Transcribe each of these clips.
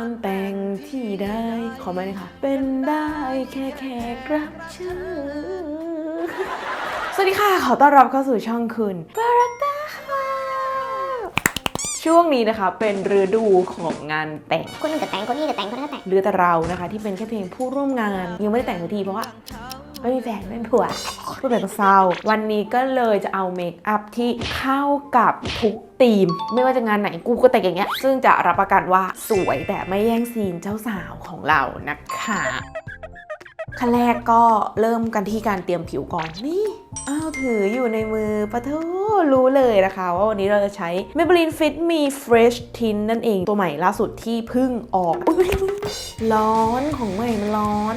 านแต่งที่ได้ ขอไหมเลยค่ะเป็นได้แค่แขกรับเชิญสวัสดีค่ะ ขอต้อนรับเข้าสู่ช่องคุณบารัตตาค่ะช่วงนี้นะคะเป็นฤดูของงานแต่ง คนหนึ่งจะแต่งคนนี้จะแต่งคนนั้นจะแต่งเหลือแต่เรานะคะ ที่เป็นแค่เพียงผู้ร่วมงาน ยังไม่ได้แต่งสักทีเพราะว่า ไม่มีแฟนไม่มีผัวพูดแบบเศร้า วันนี้ก็เลยจะเอาเมคอัพที่เข้ากับทุกธีม ไม่ว่าจะงานไหนกูก็แต่งอย่างเงี้ย ซึ่งจะรับประกันว่าสวยแต่ไม่แย่งซีนเจ้าสาวของเรานะคะขั้นแรกก็เริ่มกันที่การเตรียมผิวก่อนนี่อ้าวถืออยู่ในมือปะทูรู้เลยนะคะ ว่าวันนี้เราจะใช้ Maybelline Fit Me Fresh Tint นั่นเองตัวใหม่ล่าสุดที่เพิ่งออกอร้อนของใหม่มันร้อน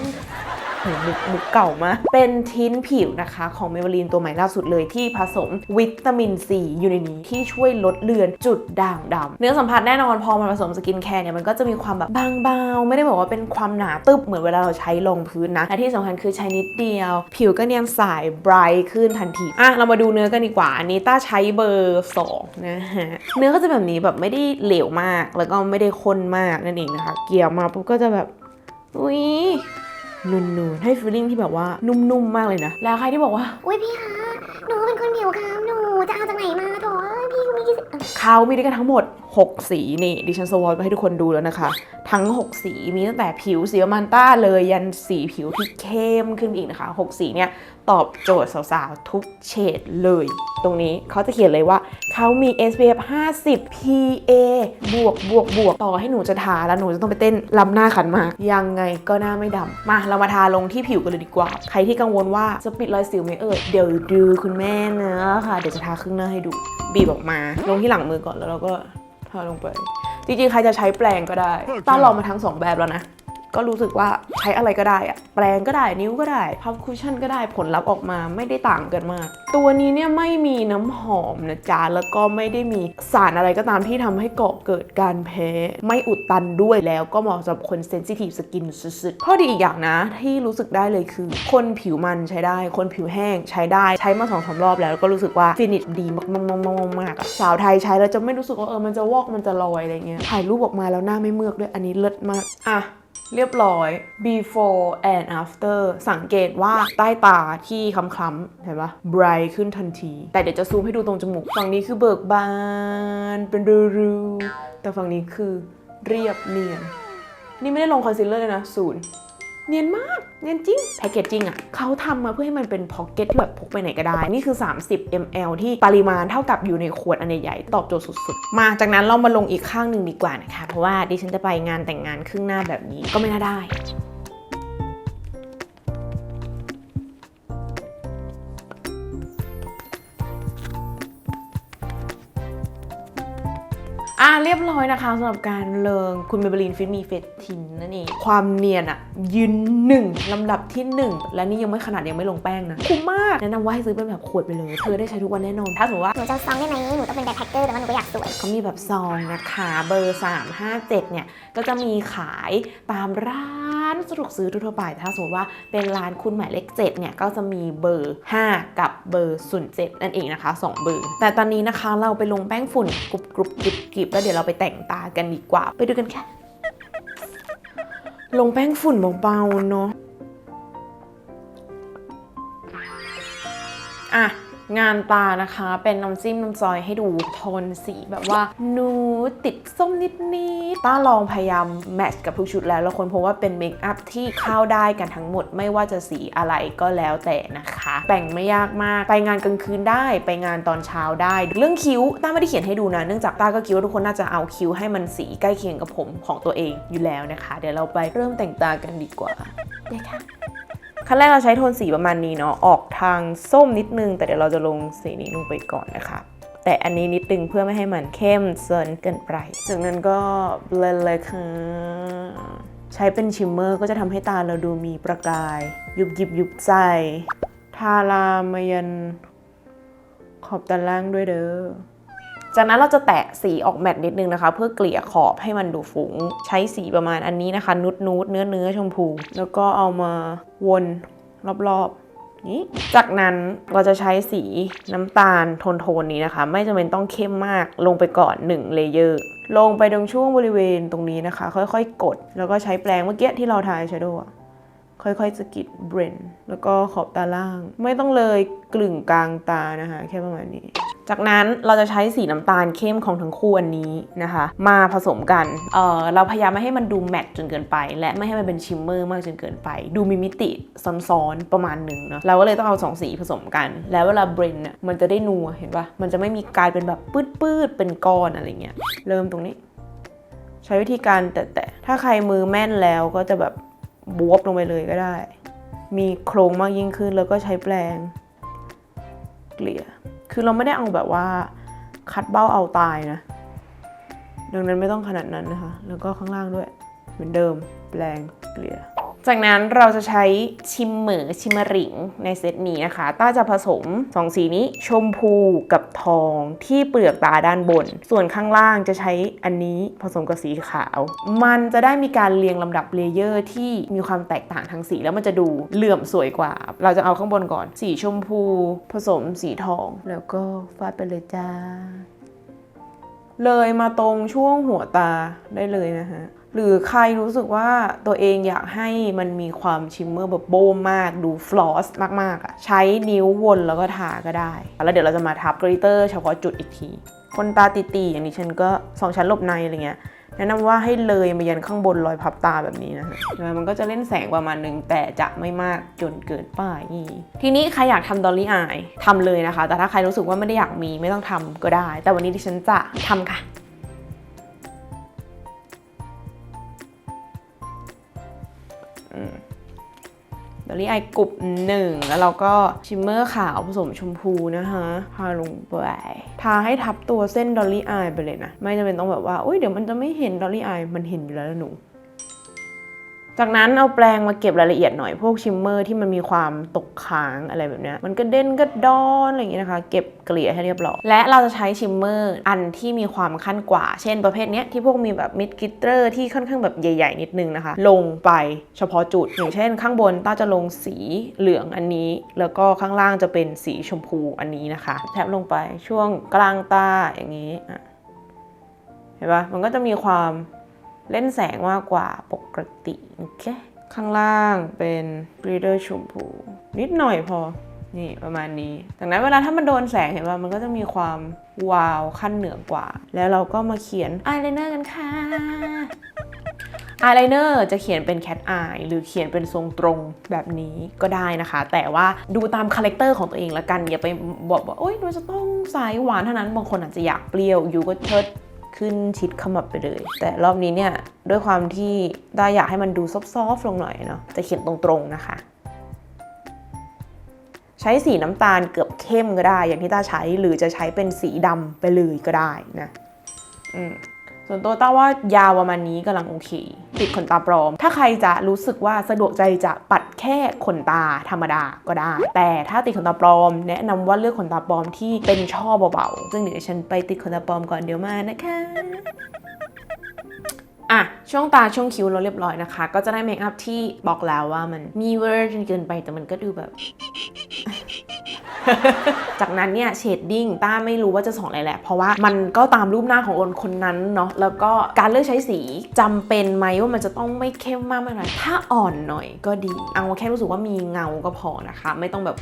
โหมุกมุกเก่ามาก เป็นทิ้นผิวนะคะของเมเบลีนตัวใหม่ล่าสุดเลยที่ผสมวิตามินซีอยู่ในนี้ที่ช่วยลดเลือนจุดด่างดำเนื้อสัมผัสแน่นอนพอมันผสมสกินแคร์เนี่ยมันก็จะมีความแบบบางเบาไม่ได้บอกว่าเป็นความหนาตึบเหมือนเวลาเราใช้ลงพื้นนะและที่สำคัญคือใช้นิดเดียว ผิวก็เนียนใสไบรท์ขึ้นทันทีอะเรามาดูเนื้อกันดีกว่า อันนี้ต้าใช้เบอร์2นะฮะเนื้อก็จะแบบนี้แบบไม่ได้เหลวมาก แล้วก็ไม่ได้ข้นมากนั่นเองนะคะ เกลี่ยมาปุ๊บก็จะแบบอุ้ย นูนๆให้ฟีลลิ่งที่แบบว่านุ่มๆมากเลยนะ แล้วใครที่บอกว่า อุ้ยพี่คะ หนูเป็นคนผิวคล้ำหนูจะเอาจากไหนมาโถเอ้ย พี่มีเขามีด้วยกันทั้งหมด 6 สีนี่ดิฉันสวอปให้ทุกคนดูแล้วนะคะ ทั้ง 6 สีมีตั้งแต่ผิวสีประมันต้าเลยยันสีผิวที่เข้มขึ้นอีกนะคะ 6 สีเนี่ยตอบโจทย์สาวๆ ทุกเฉดเลย ตรงนี้เขาจะเขียนเลยว่าเขามี SPF 50 PA บวกบวกบวกต่อให้หนูจะทาแล้วหนูจะต้องไปเต้นลำหน้าขันมาก ยังไงก็หน้าไม่ดำมาเรามาทาลงที่ผิวกันเลยดีกว่า ใครที่กังวลว่าจะปิดรอยสิวไหมเอ่ยเดี๋ยวดูคุณแม่เนอะค่ะ เดี๋ยวจะทาครึ่งหน้าให้ดู บีบออกมา ลงที่หลังมือก่อนแล้วเราก็ทาลงไป จริงๆ ใครจะใช้แปรงก็ได้ ต้าลองมาทั้งสองแบบแล้วนะ ก็รู้สึกว่าใช้อะไรก็ได้อะแปรงก็ได้นิ้วก็ได้พับคุชชั่นก็ได้ผลลัพธ์ออกมาไม่ได้ต่างกันมาก ตัวนี้เนี่ยไม่มีน้ำหอมนะจ๊ะแล้วก็ไม่ได้มีสารอะไรก็ตามที่ทำให้เก่อเกิดการแพ้ ไม่อุดตันด้วยแล้วก็เหมาะสำหรับคนเซนซิทีฟสกินสุดๆข้อดีอีกอย่างนะที่รู้สึกได้เลยคือ คนผิวมันใช้ได้ คนผิวแห้งใช้ได้ใช้มาสองสามรอบแล้วก็รู้สึกว่าฟินิชดีมากๆๆๆๆอะสาวไทยใช้แล้วจะไม่รู้สึกว่าเออมันจะวอกมันจะลอยอะไรเงี้ยถ่ายรูปออกมาแล้วหน้าไม่เมือกด้วยอันนี้เลิศมากอะ เรียบร้อย before and after สังเกตว่าใต้ตาที่คล้ำๆเห็นปะ bright ขึ้นทันที แต่เดี๋ยวจะซูมให้ดูตรงจมูก ฝั่งนี้คือเบิกบาน เป็นรูๆแต่ฝั่งนี้คือเรียบเนียน นี่ไม่ได้ลงคอนซีลเลอร์เลยนะศูนย์ เนียนมาก เนียนจริง แพคเกจจริงอะเขาทำมาเพื่อให้มันเป็นพ็อกเก็ตที่แบบพกไปไหนก็ได้ นี่คือ 30 ml ที่ปริมาณเท่ากับอยู่ในขวดอันใหญ่ตอบโจทย์สุดๆ มาจากนั้นเรามาลงอีกข้างหนึ่งดีกว่านะคะ เพราะว่าดิฉันจะไปงานแต่งงานครึ่งหน้าแบบนี้ก็ไม่น่าได้ะเรียบร้อยนะคะสำหรับการเลิงคุณเมเบลินฟิตมีเฟตทินนั่นเองความเนียนอะยืนหนึ่งลำดับที่หนึ่งและนี่ยังไม่ขนาดยังไม่ลงแป้งนะคุ้มมากแนะนำว่าให้ซื้อเป็นแบบขวดไปเลยเธอได้ใช้ทุกวันแน่นอนถ้าสมมติว่าหนูจะเอาซองได้ไหมหนูต้องเป็นแบ็คแพคเกอร์แต่ว่าหนูก็อยากสวยเขามีแบบซองนะคะเบอร์ 357 เนี่ยก็จะมีขายตามร้าน สะดวกซื้อทั่วไปถ้าสมมติว่าเป็นร้านคุณหมายเลข7เนี่ยก็จะมีเบอร์ 5 กับเบอร์ 07 นั่นเองนะคะ 2 เบอร์ แต่ตอนนี้นะคะเราไปลงแป้งฝุ่นกรุบกรุบกริบกริบแล้วเดี๋ยวเราไปแต่งตากันดีกว่า ไปดูกันค่ะ ลงแป้งฝุ่นเบาๆเนาะอะ งานตานะคะ เป็นน้ำจิ้มน้ำซอยให้ดูโทนสีแบบว่านูติดส้มนิดๆต้าลองพยายามแมทช์กับทุกชุดแล้วแล้วคนพบว่าเป็นเมคอัพที่เข้าได้กันทั้งหมดไม่ว่าจะสีอะไรก็แล้วแต่นะคะ แต่งไม่ยากมาก ไปงานกลางคืนได้ไปงานตอนเช้าได้ เรื่องคิ้วต้าไม่ได้เขียนให้ดูนะ เนื่องจากต้าก็คิดว่าทุกคนน่าจะเอาคิ้วให้มันสีใกล้เคียงกับผมของตัวเองอยู่แล้วนะคะ เดี๋ยวเราไปเริ่มแต่งตากันดีกว่าเลยค่ะ ขั้นแรกเราใช้โทนสีประมาณนี้เนาะออกทางส้มนิดนึง แต่เดี๋ยวเราจะลงสีนี้ลงไปก่อนนะคะแต่อันนี้นิดนึงเพื่อไม่ให้มันเข้มเซินเกินไป จากนั้นก็เบลนเลยค่ะ ใช้เป็นชิมเมอร์ก็จะทำให้ตาเราดูมีประกาย ยุบยิบยุบใจ ทารามายัน ขอบตาล่างด้วยเด้อ จากนั้นเราจะแตะสีออกแมตต์นิดนึงนะคะ เพื่อเกลี่ยขอบให้มันดูฟุง้ง ใช้สีประมาณอันนี้นะคะ นุดนูดๆเนื้อเนื้อชมพู แล้วก็เอามาวนรอบๆนี้ จากนั้นเราจะใช้สีน้ำตาลโทนๆนี้นะคะ ไม่จำเป็นต้องเข้มมากลงไปก่อน1เลเยอร์ลงไปตรงช่วงบริเวณตรงนี้นะคะ ค่อยๆ กด แล้วก็ใช้แปรงเมื่อกี้ที่เราทาชโดว์ค่อยๆสกิดเบรนแล้วก็ขอบตาล่าง ไม่ต้องเลยกลึงกลางตานะคะ แค่ประมาณนี้ จากนั้นเราจะใช้สีน้ำตาลเข้มของทั้งคู่อันนี้นะคะ มาผสมกันเออเราพยายามไม่ให้มันดูแมตจนเกินไป และไม่ให้มันเป็นชิมเมอร์มากจนเกินไป ดูมีมิติซ้อนๆประมาณหนึ่งเนาะเราก็เลยต้องเอาสองสีผสมกัน แล้วเวลาเบรนเนี่ยมันจะได้นัวเห็นปะมันจะไม่มีกลายเป็นแบบปืดๆเป็นก้อนอะไรเงี้ยเริ่มตรงนี้ ใช้วิธีการแตะๆถ้าใครมือแม่นแล้วก็จะแบบบวบลงไปเลยก็ได้ มีโครงมากยิ่งขึ้นแล้วก็ใช้แปรงเกลี่ย คือเราไม่ได้เอาแบบว่าคัดเบ้าเอาตายนะ ดังนั้นไม่ต้องขนาดนั้นนะคะ แล้วก็ข้างล่างด้วย เหมือนเดิม แปลงเกลี่ย จากนั้นเราจะใช้ชิมเหมอชิมริงในเซตนี้นะคะ ต้าจะผสมสองสีนี้ชมพูกับทองที่เปลือกตาด้านบน ส่วนข้างล่างจะใช้อันนี้ผสมกับสีขาว มันจะได้มีการเรียงลำดับเลเยอร์ที่มีความแตกต่างทางสีแล้วมันจะดูเหลื่อมสวยกว่า เราจะเอาข้างบนก่อน สีชมพูผสมสีทอง แล้วก็ฟาดไปเลยจ้า เลยมาตรงช่วงหัวตาได้เลยนะฮะ หรือใครรู้สึกว่าตัวเองอยากให้มันมีความชิมเมอร์แบบโบมมากดูฟลอสมากๆอะ่ะใช้นิ้ววนแล้วก็ทาก็ได้ แล้วเดี๋ยวเราจะมาทับกริตเตอร์เฉพาะจุดอีกทีคนตาตีๆอย่างนี้ฉันก็สองชั้นหลบในอะไรเงี้ยแนะนำว่าให้เลยมายันข้างบนรอยพับตาแบบนี้นะฮะมันก็จะเล่นแสงประมาณนึงแต่จะไม่มากจนเกินไป ทีนี้ใครอยากทำดอลลี่อายทำเลยนะคะ แต่ถ้าใครรู้สึกว่าไม่ได้อยากมีไม่ต้องทำก็ได้ แต่วันนี้ดิฉันจะทำค่ะ อลลี่อายกรุบหนึ่งแล้วเราก็ชิมเมอร์ขาวผสมชมพูนะคะทาลงไปทาให้ทับตัวเส้นดอลลี่อายไปเลยนะ ไม่จำเป็นต้องแบบว่าอุ้ยเดี๋ยวมันจะไม่เห็นดอลลี่อายมันเห็นอยู่แล้วล่ะหนู จากนั้นเอาแปรงมาเก็บรายละเอียดหน่อยพวกชิมเมอร์ที่มันมีความตกค้างอะไรแบบเนี้ยมันก็เด่นก็ดอนอะไรอย่างเงี้ยนะคะ เก็บเกลี่ยให้เรียบร้อยและเราจะใช้ชิมเมอร์อันที่มีความขั้นกว่า เช่นประเภทเนี้ยที่พวกมีแบบมิดกิตเตอร์ที่ค่อนข้างแบบใหญ่ ๆ นิดนึงนะคะ ลงไปเฉพาะจุด อย่างเช่น ข้างบนต้าจะลงสีเหลืองอันนี้ แล้วก็ข้างล่างจะเป็นสีชมพูอันนี้นะคะ แทบลงไปช่วงกลางตาอย่างนี้อะเห็นปะมันก็จะมีความ เล่นแสงมากกว่าปกติโอเคข้างล่างเป็นกรีเดอร์ชมพู นิดหน่อยพอ นี่ประมาณนี้จากนั้นเวลาถ้ามันโดนแสงเห็นว่ามันก็จะมีความวาวขั้นเหนือกว่า แล้วเราก็มาเขียนอายไลเนอร์กันค่ะอายไลเนอร์จะเขียนเป็นแคทอายหรือเขียนเป็นทรงตรงแบบนี้ก็ได้นะคะ แต่ว่าดูตามคาแรคเตอร์ของตัวเองละกัน อย่าไปบอกว่าโอ๊ยมันจะต้องสายหวานเท่านั้นบางคนอาจจะอยากเปรี้ยวอยู่ก็เชิด ขึ้นชิดขมับไปเลย แต่รอบนี้เนี่ย ด้วยความที่ได้อยากให้มันดูซอฟๆลงหน่อยเนาะจะเขียนตรงๆนะคะ ใช้สีน้ำตาลเกือบเข้มก็ได้ อย่างที่ต้าใช้หรือจะใช้เป็นสีดำไปเลยก็ได้นะอืม ส่วนตัวต้าว่ายาวประมาณนี้กำลังโอเค ติดขนตาปลอม ถ้าใครจะรู้สึกว่าสะดวกใจจะปัดแค่ขนตาธรรมดาก็ได้ แต่ถ้าติดขนตาปลอม แนะนำว่าเลือกขนตาปลอมที่เป็นช่อเบาๆ ซึ่งเดี๋ยวฉันไปติดขนตาปลอมก่อนเดี๋ยวมานะคะอะช่วงตาช่วงคิ้วเราเรียบร้อยนะคะ ก็จะได้เมคอัพที่บอกแล้วว่ามันมีเวอร์จนเกินไปแต่มันก็ดูแบบ จากนั้นเนี่ยเชดดิ้งต้าไม่รู้ว่าจะสอนอะไรแหละ เพราะว่ามันก็ตามรูปหน้าของคนคนนั้นเนาะแล้วก็การเลือกใช้สีจำเป็นไหมว่ามันจะต้องไม่เข้มมากมากหน่อยถ้าอ่อนหน่อยก็ดีเอาแค่รู้สึกว่ามีเงาก็พอนะคะ ไม่ต้องแบบ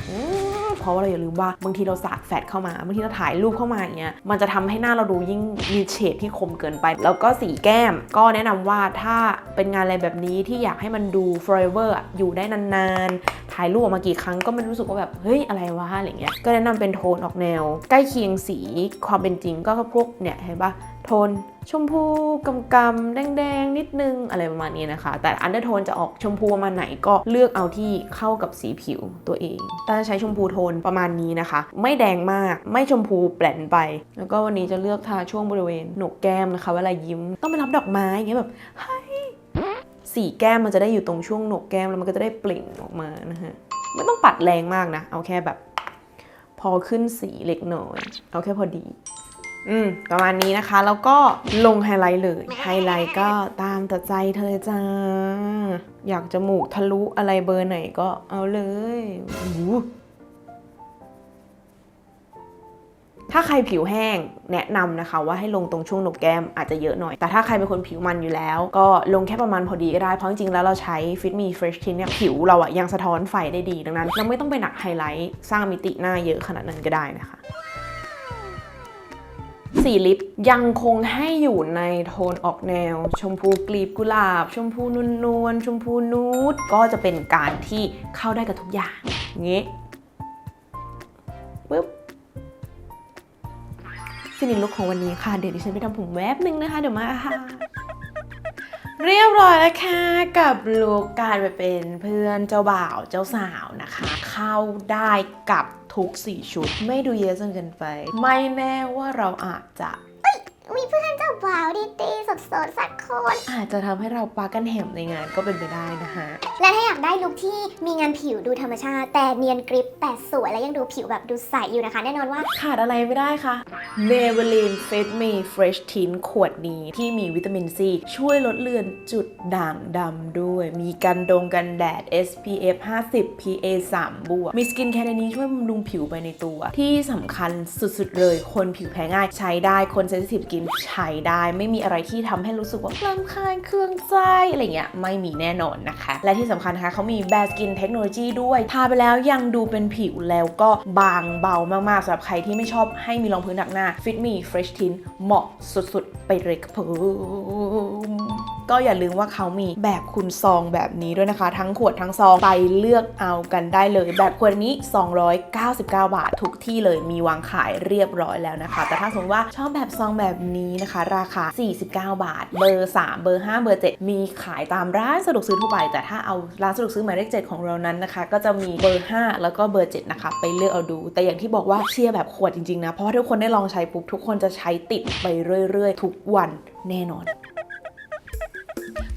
เพราะว่าเราอย่าลืมว่าบางทีเราสาดแฟดเข้ามาบางทีเราถ่ายรูปเข้ามาอย่างเงี้ยมันจะทำให้หน้าเราดูยิ่งมีเฉดที่คมเกินไป แล้วก็สีแก้มก็แนะนำว่าถ้าเป็นงานอะไรแบบนี้ที่อยากให้มันดู forever อะอยู่ได้นานๆ ถ่ายรูปออกมากี่ครั้งก็ไม่รู้สึกว่าแบบเฮ้ยอะไรวะอะไรเงี้ยก็แนะนำเป็นโทนออกแนว ใกล้เคียงสีความเป็นจริงก็พวกเนี่ยเห็นปะโทนชมพูกำกำๆแดงๆ นิดนึงอะไรประมาณนี้นะคะ แต่อันเดอร์โทนจะออกชมพูประมาณไหนก็เลือกเอาที่เข้ากับสีผิวตัวเองต้าจะใช้ชมพูโทนประมาณนี้นะคะ ไม่แดงมากไม่ชมพูแปลนไป แล้วก็วันนี้จะเลือกทาช่วงบริเวณหนกแก้มนะคะ เวลายิ้มต้องไปรับดอกไม้อย่างเงี้ยแบบ สีแก้มมันจะได้อยู่ตรงช่วงโหนกแก้มแล้วมันก็จะได้เปล่งออกมานะฮะไม่ต้องปัดแรงมากนะ เอาแค่แบบ พอขึ้นสีเล็กน้อย เอาแค่พอดี อืม ประมาณนี้นะคะ แล้วก็ลงไฮไลท์เลย ไฮไลท์ก็ตามแต่ใจเธอจ้า อยากจมูกทะลุอะไรเบอร์ไหนก็เอาเลยอู้ ถ้าใครผิวแห้งแนะนำนะคะว่าให้ลงตรงช่วงหนกแก้มอาจจะเยอะหน่อย แต่ถ้าใครเป็นคนผิวมันอยู่แล้ว ก็ลงแค่ประมาณพอดีก็ได้ เพราะจริงๆแล้วเราใช้ Fit Me Fresh Tint เนี่ยผิวเราอะยังสะท้อนไฟได้ดีดังนั้น เราไม่ต้องไปหนักไฮไลท์สร้างมิติหน้าเยอะขนาดนั้นก็ได้นะคะสีลิปยังคงให้อยู่ในโทนออกแนว ชมพูกลีบกุหลาบ ชมพูนวลนวลๆชมพูนูดก็จะเป็นการที่เข้าได้กับทุกอย่างอย่าง ฟินิชลุคของวันนี้ค่ะ เดี๋ยวดิฉันไปทำผมแวบหนึ่งนะคะ เดี๋ยวมาค่ะเรียบร้อยแล้วค่ะกับลุคการไปเป็นเพื่อนเจ้าบ่าวเจ้าสาวนะคะ เข้าได้กับทุกสี่ชุด ไม่ดูเยอะจนเกินไป ไม่แน่ว่าเราอาจจะ มีเพื่อนเจ้าบ่าวดีๆสดๆสักคน อาจจะทำให้เราปากันแหมในงานก็เป็นไปได้นะคะและถ้าอยากได้ลุคที่มีงานผิวดูธรรมชาติ แต่เนียนกริปแต่สวยและยังดูผิวแบบดูใสอยู่นะคะ แน่นอนว่า ขาดอะไรไม่ได้คะ Maybelline Fit Me Fresh Tint ขวดนี้ที่มีวิตามินซีช่วยลดเลือนจุดด่างดำด้วย มีกันดงกันแดด SPF 50 PA 3บวกมีสกินแคร์ในนี้ช่วยบำรุงผิวไปในตัว ที่สำคัญสุดๆเลยคนผิวแพ้ง่ายใช้ได้คนเซนซิทีฟกินใช้ได้ไม่มีอะไรที่ทำให้รู้สึกว่าลำคาญเครื่องใจอะไรเงี้ยไม่มีแน่นอนนะคะ และที่สำคัญนะคะเขามีแบสกินเทคโนโลยีด้วย ทาไปแล้วยังดูเป็นผิวแล้วก็บางเบามากๆสำหรับใครที่ไม่ชอบให้มีรองพื้นหนักหน้า Fit Me Fresh Tint เหมาะสุดๆ ไปเลยครับผมก็อย่าลืมว่าเขามีแบบคุณซองแบบนี้ด้วยนะคะ ทั้งขวดทั้งซองไปเลือกเอากันได้เลย แบบขวดนี้ 299 บาททุกที่เลยมีวางขายเรียบร้อยแล้วนะคะ แต่ถ้าสมมติว่าชอบแบบซองแบบนี้นะคะ ราคา 49 บาท เบอร์ 3 เบอร์ 5 เบอร์ 7 มีขายตามร้านสะดวกซื้อทั่วไป แต่ถ้าเอาร้านสะดวกซื้อหมายเลข7ของเรานั้นนะคะ ก็จะมีเบอร์ 5 แล้วก็เบอร์ 7 นะคะ ไปเลือกเอาดู แต่อย่างที่บอกว่าเชียร์แบบขวดจริงๆนะเพราะว่าทุกคนได้ลองใช้ปุ๊บทุกคนจะใช้ติดไปเรื่อยๆ ทุกวันแน่นอน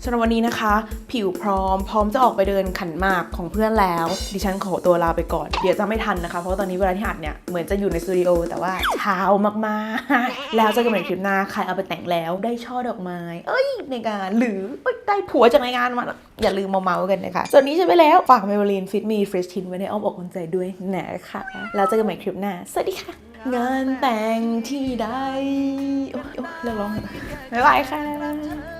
สำหรับวันนี้นะคะ ผิวพร้อม พร้อมจะออกไปเดินขันหมากของเพื่อนแล้ว ดิฉันขอตัวลาไปก่อน เดี๋ยวจะไม่ทันนะคะ เพราะว่าตอนนี้เวลาที่อัดเนี่ย เหมือนจะอยู่ในสตูดิโอแต่ว่าเช้ามากๆ แล้วเจะกันใหม่คลิปหน้า ใครเอาไปแต่งแล้วได้ช่อดอกไม้ เอ้ยในงานหรือเอ้ยได้ผัวจากในงานมา อย่าลืมมาเมาส์กันนะคะส่วนนี้ใช่ไปแล้วฝากเมเบลีนฟิตมีเฟรชทินไว้ในอ้อมอกอ้อมใจด้วยนะคะแล้วเจอกันใหม่คลิปหน้าสวัสดีค่ะงานแต่งที่ใดโอ๊ยโอ๊ยเลิกร้องบ๊ายบายค่ะ